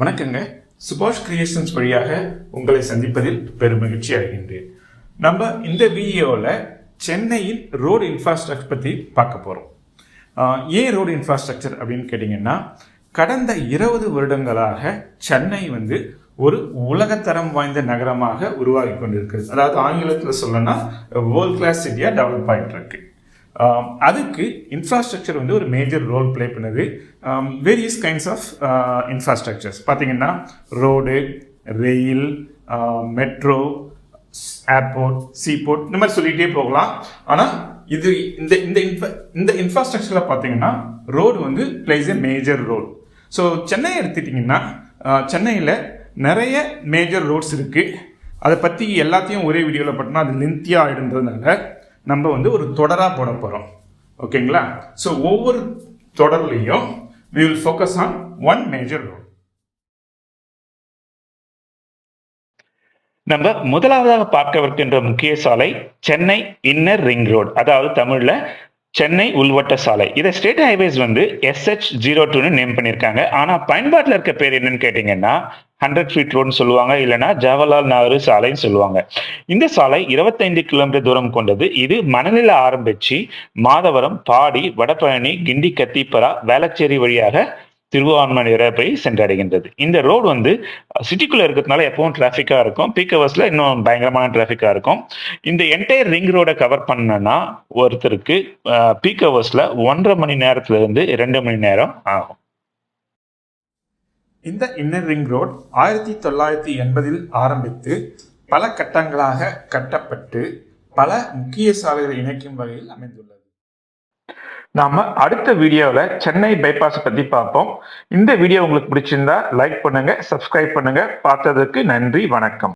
வணக்கங்க. சுபாஷ் கிரியேஷன்ஸ் வழியாக உங்களை சந்திப்பதில் பெருமகிழ்ச்சி அடைகின்றேன். நம்ம இந்த வீடியோவில் சென்னையின் ரோடு இன்ஃப்ராஸ்ட்ரக்சர் பற்றி பார்க்க போகிறோம் ஏன் ரோடு இன்ஃப்ராஸ்ட்ரக்சர் அப்படின்னு கேட்டிங்கன்னா கடந்த இருபது வருடங்களாக சென்னை வந்து ஒரு உலகத்தரம் வாய்ந்த நகரமாக உருவாகி கொண்டிருக்கிறது. அதாவது ஆங்கிலத்தில் சொல்லணும்னா வேர்ல்ட் கிளாஸ் சிட்டியாக டெவலப் ஆகிட்டு இருக்கு Um, அதுக்கு இன்ஃப்ராஸ்ட்ரக்சர் வந்து ஒரு மேஜர் ரோல் ப்ளே பண்ணுது. வேரியஸ் கைண்ட்ஸ் ஆஃப் இன்ஃப்ராஸ்ட்ரக்சர்ஸ் பார்த்தீங்கன்னா road rail metro airport seaport இந்த மாதிரி சொல்லிகிட்டே போகலாம். ஆனால் இது இந்த இந்த இன்ஃப்ரா இந்த இன்ஃப்ராஸ்ட்ரக்சரில் பார்த்தீங்கன்னா ரோடு வந்து plays a major role so Chennai எடுத்துட்டிங்கன்னா uh, சென்னையில் நிறைய மேஜர் ரோட்ஸ் இருக்குது அதை பற்றி எல்லாத்தையும் ஒரே வீடியோவில் பட்டினா அது லென்த்தியாக ஆகிடுன்றதுனால நம்ம வந்து ஒரு தொடராக போட போகிறோம் ஓகேங்களா? ஸோ ஒவ்வொரு தொடர்லையும் we will focus on one major role நம்ம முதலாவதாக பார்க்கவிருக்கின்ற முக்கிய சாலை சென்னை இன்னர் ரிங் ரோடு அதாவது தமிழ்ல சென்னை உள்வட்ட சாலை. இதை ஸ்டேட் ஹைவேஸ் வந்து எஸ்ஹெச் ஜீரோ டூன்னு நேம் பண்ணியிருக்காங்க. ஆனா பயன்பாட்டில் இருக்க பேர் என்னன்னு கேட்டிங்கன்னா ஹண்ட்ரட் ஃபீட் ரோடுன்னு சொல்லுவாங்க இல்லைன்னா ஜவஹர்லால் நேரு சாலைன்னு சொல்லுவாங்க. இந்த சாலை 25 கிலோமீட்டர் தூரம் கொண்டது. இது மணலில் ஆரம்பிச்சு மாதவரம் பாடி வடபழனி கிண்டி கத்திப்பரா வேளச்சேரி வழியாக திருவான்மணி போய் சென்றடைகின்றது. இந்த ரோடு வந்து சிட்டிக்குள்ளே இருக்கிறதுனால எப்பவும் டிராஃபிக்காக இருக்கும். பீக் ஹவர்ஸில் இன்னும் பயங்கரமான டிராஃபிக்காக இருக்கும். இந்த என்டையர் ரிங் ரோடை கவர் பண்ணனா ஒருத்தருக்கு பீக் ஹவர்ஸில் ஒன்றரை மணி நேரத்துலேருந்து ரெண்டு மணி நேரம் ஆகும். இந்த இன்னர் ரிங் ரோட் ஆயிரத்தி தொள்ளாயிரத்தி எண்பதில் ஆரம்பித்து பல கட்டங்களாக கட்டப்பட்டு பல முக்கிய சாலைகளை இணைக்கும் வகையில் அமைந்துள்ளது. நாம அடுத்த வீடியோவில் சென்னை பைபாஸ் பத்தி பார்ப்போம். இந்த வீடியோ உங்களுக்கு பிடிச்சிருந்தா லைக் பண்ணுங்க சப்ஸ்கிரைப் பண்ணுங்க. பார்த்ததுக்கு நன்றி வணக்கம்.